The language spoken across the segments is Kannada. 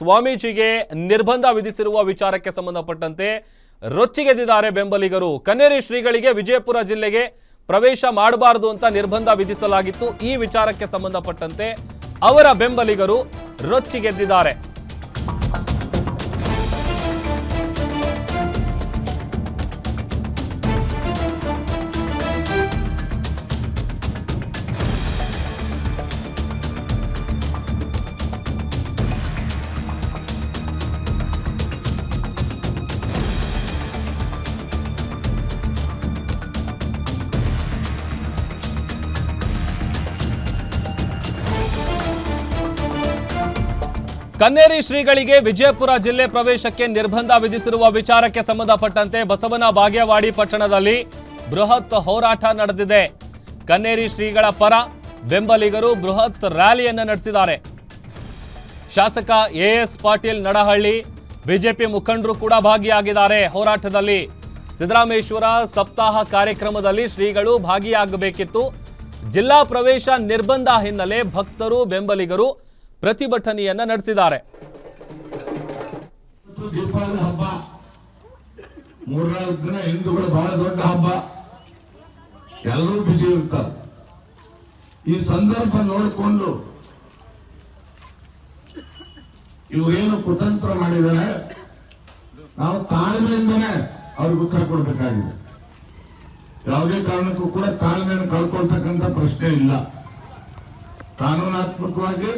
ಸ್ವಾಮೀಜಿಗೆ ನಿರ್ಬಂಧ ವಿಧಿಸಿರುವ ವಿಚಾರಕ್ಕೆ ಸಂಬಂಧಪಟ್ಟಂತೆ ರೊಚ್ಚಿಗೆದ್ದಿದ್ದಾರೆ ಬೆಂಬಲಿಗರು. ಕನ್ನೇರಿ ಶ್ರೀಗಳಿಗೆ ವಿಜಯಪುರ ಜಿಲ್ಲೆಗೆ ಪ್ರವೇಶ ಮಾಡಬಾರದು ಅಂತ ನಿರ್ಬಂಧ ವಿಧಿಸಲಾಗಿತ್ತು. ಈ ವಿಚಾರಕ್ಕೆ ಸಂಬಂಧಪಟ್ಟಂತೆ ಅವರ ಬೆಂಬಲಿಗರು ರೊಚ್ಚಿಗೆದ್ದಿದ್ದಾರೆ. ಕನ್ನೇರಿ ಶ್ರೀಗಳಿಗೆ ವಿಜಯಪುರ ಜಿಲ್ಲೆ ಪ್ರವೇಶಕ್ಕೆ ನಿರ್ಬಂಧ ವಿಧಿಸಿರುವ ವಿಚಾರಕ್ಕೆ ಸಂಬಂಧಪಟ್ಟಂತೆ ಬಸವನ ಬಾಗೇವಾಡಿ ಪಟ್ಟಣದಲ್ಲಿ ಬೃಹತ್ ಹೋರಾಟ ನಡೆದಿದೆ. ಕನ್ನೇರಿ ಶ್ರೀಗಳ ಪರ ಬೆಂಬಲಿಗರು ಬೃಹತ್ ರ್ಯಾಲಿಯನ್ನು ನಡೆಸಿದ್ದಾರೆ. ಶಾಸಕ ಎಎಸ್ ಪಾಟೀಲ್ ನಡಹಳ್ಳಿ, ಬಿಜೆಪಿ ಮುಖಂಡರು ಕೂಡ ಭಾಗಿಯಾಗಿದ್ದಾರೆ. ಹೋರಾಟದಲ್ಲಿ ಸಿದ್ದರಾಮೇಶ್ವರ ಸಪ್ತಾಹ ಕಾರ್ಯಕ್ರಮದಲ್ಲಿ ಶ್ರೀಗಳು ಭಾಗಿಯಾಗಬೇಕಿತ್ತು. ಜಿಲ್ಲಾ ಪ್ರವೇಶ ನಿರ್ಬಂಧ ಹಿನ್ನೆಲೆ ಭಕ್ತರು, ಬೆಂಬಲಿಗರು ಪ್ರತಿಭಟನೆಯನ್ನ ನಡೆಸಿದ್ದಾರೆ. ಮೂರ್ನಾಲ್ಕು ದಿನ ಹಿಂದೂಗಳು ಬಹಳ ದೊಡ್ಡ ಹಬ್ಬ. ಎಲ್ಲರೂ ಬಿಜಿ ಈ ಸಂದರ್ಭ ನೋಡಿಕೊಂಡು ಇವರೇನು ಕುತಂತ್ರ ಮಾಡಿದ್ದಾರೆ? ನಾವು ತಾಳ್ಮೆಯಿಂದನೇ ಅವ್ರಿಗೆ ಉತ್ತರ ಕೊಡಬೇಕಾಗಿದೆ. ಯಾವುದೇ ಕಾರಣಕ್ಕೂ ಕೂಡ ತಾಳ್ಮೆಯನ್ನು ಕಳ್ಕೊಳ್ತಕ್ಕಂಥ ಪ್ರಶ್ನೆ ಇಲ್ಲ. ಕಾನೂನಾತ್ಮಕವಾಗಿ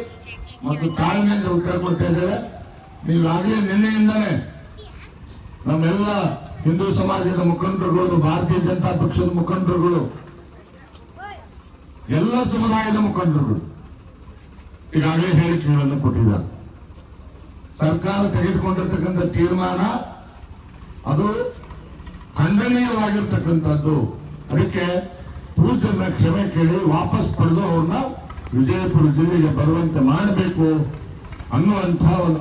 ಮತ್ತು ತಾಳ್ಮೆಯಿಂದ ಉತ್ತರ ಕೊಡ್ತಾ ಇದ್ದೇವೆ. ನೀವಾಗಲೇ ನಿನ್ನೆಯಿಂದಲೇ ನಮ್ಮೆಲ್ಲ ಹಿಂದೂ ಸಮಾಜದ ಮುಖಂಡರುಗಳು, ಭಾರತೀಯ ಜನತಾ ಪಕ್ಷದ ಮುಖಂಡರುಗಳು, ಎಲ್ಲ ಸಮುದಾಯದ ಮುಖಂಡರುಗಳು ಈಗಾಗಲೇ ಹೇಳಿಕೆಗಳನ್ನು ಕೊಟ್ಟಿದ್ದಾರೆ. ಸರ್ಕಾರ ತೆಗೆದುಕೊಂಡಿರ್ತಕ್ಕಂಥ ತೀರ್ಮಾನ ಅದು ಖಂಡನೀಯವಾಗಿರ್ತಕ್ಕಂಥದ್ದು. ಅದಕ್ಕೆ ಪೂಜನ ಕ್ಷಮೆ ಕೇಳಿ ವಾಪಸ್ ಪಡೆದು ಅವ್ರನ್ನ ವಿಜಯಪುರ ಜಿಲ್ಲೆಗೆ ಬರುವಂತೆ ಮಾಡಬೇಕು ಅನ್ನುವಂಥ ಒಂದು